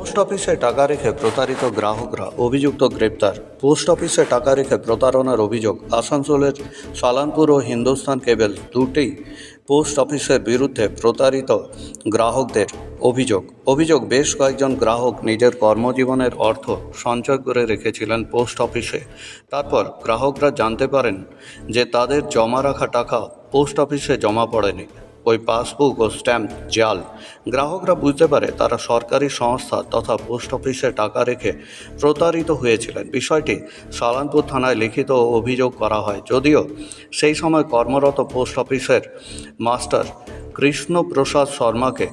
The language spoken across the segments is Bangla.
পোস্ট অফিসে টাকা রেখে প্রতারিত গ্রাহকরা অভিযুক্ত গ্রেপ্তার। পোস্ট অফিসে টাকা রেখে প্রতারণার অভিযোগ আসানসোলের সালানপুর ও হিন্দুস্তান কেবল দুটি পোস্ট অফিসের বিরুদ্ধে প্রতারিত গ্রাহকদের অভিযোগ। অভিযোগ, বেশ কয়েকজন গ্রাহক নিজের কর্মজীবনের অর্থ সঞ্চয় করে রেখেছিলেন পোস্ট অফিসে। তারপর গ্রাহকরা জানতে পারেন যে তাদের জমা রাখা টাকা পোস্ট অফিসে জমা পড়েনি। ওই পাসবুক ও স্ট্যাম্প জাল। গ্রাহকরা বুঝতে পারে তারা সরকারি সংস্থা তথা পোস্ট অফিসে টাকা রেখে প্রতারিত হয়েছিলেন। বিষয়টি সালানপুর থানায় লিখিত অভিযোগ করা হয়। যদিও সেই সময় কর্মরত পোস্ট অফিসের মাস্টার কৃষ্ণপ্রসাদ শর্মাকে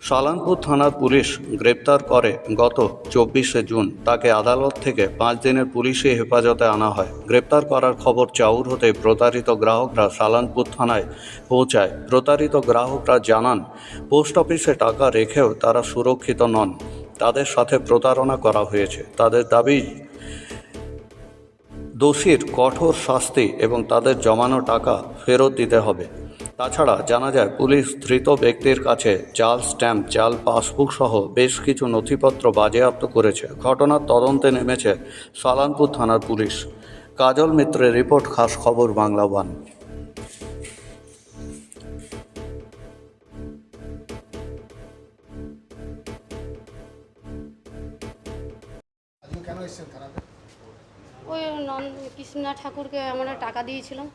সালানপুর থানার পুলিশ গ্রেপ্তার করে গত চব্বিশে জুন। তাকে আদালত থেকে পাঁচ দিনের পুলিশি হেফাজতে আনা হয়। গ্রেপ্তার করার খবর চাউর হতে প্রতারিত গ্রাহকরা সালানপুর থানায় পৌঁছায়। প্রতারিত গ্রাহকরা জানান, পোস্ট অফিসে টাকা রেখেও তারা সুরক্ষিত নন। তাদের সাথে প্রতারণা করা হয়েছে। তাদের দাবি, দোষীর কঠোর শাস্তি এবং তাদের জমানো টাকা ফেরত দিতে হবে। তাছাড়া জানা যায় পুলিশ ধৃত ব্যক্তির কাছে জাল স্ট্যাম্প জাল পাসবুক সহ বেশ কিছু নথিপত্র বাজেয়াপ্ত করেছে। ঘটনার তদন্তে নেমেছে সালানপুর থানার পুলিশ। কাজল মিত্রের রিপোর্ট খাস খবর বাংলা ওয়ান। ওই নন কৃষ্ণা ঠাকুরকে আমরা টাকা দিয়েছিলাম।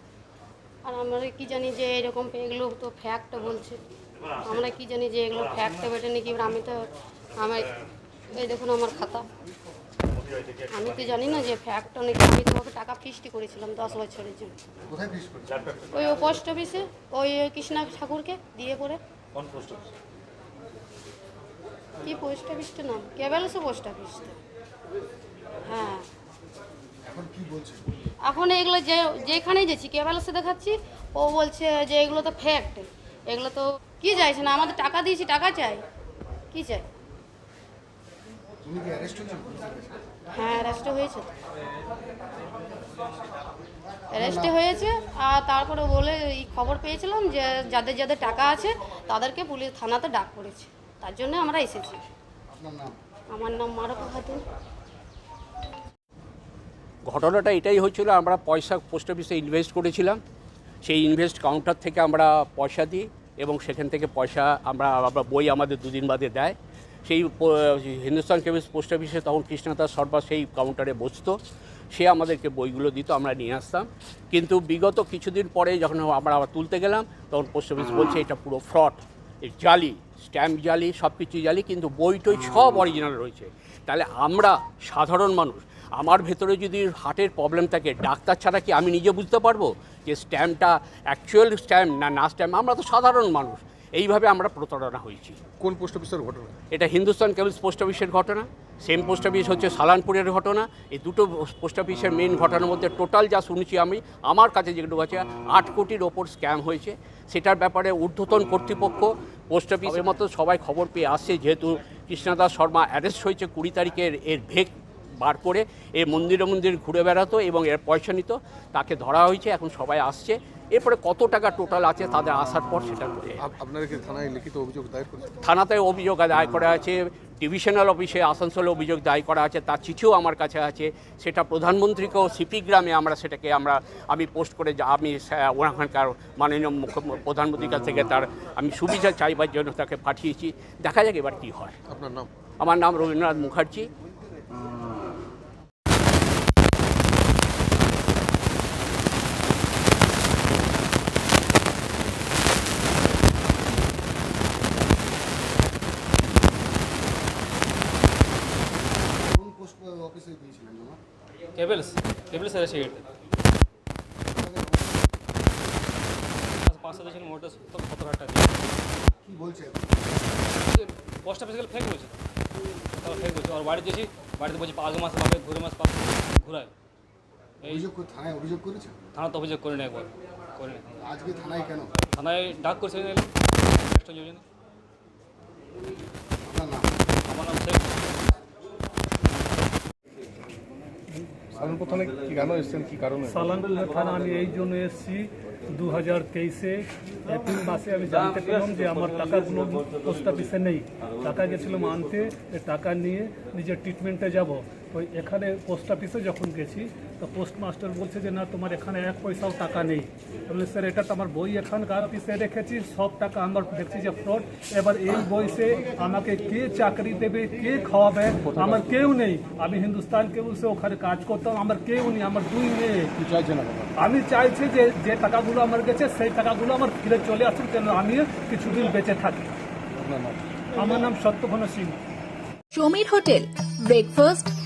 আর আমরা কি জানি যে এরকম এগুলো তো ফ্যাক্ট বলছে। আমরা কি জানি যে এগুলো ফ্যাক্ট বেটে নাকি? এবার আমি তো আমার এই দেখুন আমার খাতা। আমি তো জানি না যে ফ্যাক্ট নাকি। আমি তোমাকে টাকা ফিস্টি করেছিলাম দশ বছরের জন্য। ওই ও পোস্ট অফিসে ওই কৃষ্ণা ঠাকুরকে দিয়ে পোস্ট কি পোস্ট অফিসটার নাম? কেবেলসে পোস্ট অফিসটা হ্যাঁ। এখন এগুলো যে যেখানে যাচ্ছি কেবেলসে দেখাচ্ছি ও বলছে যে এগুলো তো ফ্যাক্ট এগুলো তো কি চাইছে না আমাদের টাকা দিয়েছি টাকা চাই কি চাই? হ্যাঁ অ্যারেস্ট হয়েছে। অ্যারেস্টে হয়েছে আর তারপরে বলে এই খবর পেয়েছিলাম যে যাদের যাদের টাকা আছে তাদেরকে পুলিশ থানাতে ডাক করেছে। তার জন্য আমরা এসেছি। আমার নাম মারুফা খাতুন। ঘটনাটা এটাই হচ্ছিল আমরা পয়সা পোস্ট অফিসে ইনভেস্ট করেছিলাম। সেই ইনভেস্ট কাউন্টার থেকে আমরা পয়সা দিই এবং সেখান থেকে পয়সা আমরা আমরা বই আমাদের দুদিন বাদে দেয়। সেই হিন্দুস্তান কেমিস্ট পোস্ট অফিসে তখন কৃষ্ণদাস সর্বা সেই কাউন্টারে বসতো, সে আমাদেরকে বইগুলো দিত, আমরা নিয়ে আসতাম। কিন্তু বিগত কিছুদিন পরে যখন আমরা আবার তুলতে গেলাম, তখন পোস্ট অফিস বলছে এটা পুরো ফ্রড জালি স্ট্যাম্প জালি সব কিছু জালি, কিন্তু বই টই সব অরিজিনাল রয়েছে। তাহলে আমরা সাধারণ মানুষ আমার ভেতরে যদি হার্টের প্রবলেম থাকে ডাক্তার ছাড়া কি আমি নিজে বুঝতে পারব যে স্ট্যাম্পটা অ্যাকচুয়াল স্ট্যাম্প না না স্ট্যাম্প আমরা তো সাধারণ মানুষ এইভাবে আমরা প্রতারণা হয়েছি। কোন পোস্ট অফিসের ঘটনা? এটা হিন্দুস্তান কেবলস পোস্ট অফিসের ঘটনা সেম পোস্ট অফিস হচ্ছে সালানপুরের ঘটনা এই দুটো পোস্ট অফিসের মেন ঘটনার মধ্যে টোটাল যা শুনেছি আমি আমার কাছে যেগুলো আছে আট কোটির ওপর স্ক্যাম হয়েছে। সেটার ব্যাপারে ঊর্ধ্বতন কর্তৃপক্ষ পোস্ট অফিসের মতো সবাই খবর পেয়ে আসছে যেহেতু কৃষ্ণদাস শর্মা অ্যারেস্ট হয়েছে কুড়ি তারিখের এর ভেক বার করে। এ মন্দিরে মন্দির ঘুরে বেড়াতো এবং এর পয়সা নিত তাকে ধরা হয়েছে এখন সবাই আসছে। এরপরে কত টাকা টোটাল আছে তাদের আসার পর সেটা থানায় লিখিত অভিযোগ দায়ের থানাতে অভিযোগ দায়ের করা আছে ডিভিশনাল অফিসে আসানসোলে অভিযোগ দায়ী করা আছে তার চিঠিও আমার কাছে আছে। সেটা প্রধানমন্ত্রীকেও সিপি গ্রামে আমরা সেটাকে আমরা আমি পোস্ট করে যা- আমি ওখানকার মাননীয় মুখ্য প্রধানমন্ত্রীর কাছ থেকে তার আমি সুবিধা চাইবার জন্য তাকে পাঠিয়েছি। দেখা যাক এবার কী হয়। আপনার নাম? আমার নাম রবীন্দ্রনাথ মুখার্জি। ಟೇಬಲ್ಸ್ ಟೇಬಲ್ಸ್ ಎಲ್ಲ ಸಿಗುತ್ತೆ পাঁচ সাত দিন মোটর সতেরো হাজার টাকা কি বলছে? পোস্ট অফিস গেলে ফেক বলছে। তারা ফেক বলছে। আর বাড়িতে এসে বাড়িতে বলছে আগে মাসে পাবে ঘুরে মাস পাবে ঘুরায়। এই থানায় অভিযোগ করেছে? থানা তো অভিযোগ করে না একবার। করে না আজকে থানায় কেন? থানায় ডাক করছে একজন। সাধারণ প্রথমে কেন এসছেন? কি কারণে? সালানপুর থানা আমি এই জন্য এসেছি। দু হাজার তেইশে এপ্রিল মাসে আমি জানতে পেলাম যে আমার টাকাগুলো পোস্ট অফিসে নেই। টাকা গেছিলাম আনতে টাকা নিয়ে নিজের ট্রিটমেন্টে যাব। ওই এখানে পোস্ট অফিসে যখন গেছি তো পোস্টমাস্টার বলছে যে না তোমার এখানে এক পয়সাও টাকা নেই। বলে স্যার এটা তো আমার বই এখানকার অফিসে রেখেছি সব টাকা আমার দেখছি যে ফ্রড এবার এই বইসে আমাকে কে চাকরি দেবে কে খাওয়াবে আমার কেউ নেই। আমি হিন্দুস্তান কেবলসে ওখানে কাজ করতাম আমার কেউ নেই আমার দুই মেয়ে। আমি চাইছি যে যে টাকাগুলো আমার গেছে সেই টাকাগুলো আমার ফিরে চলে আসুন কেন আমি কিছুদিন বেঁচে থাকি। আমার নাম Satyaghan Singh. Samir hotel breakfast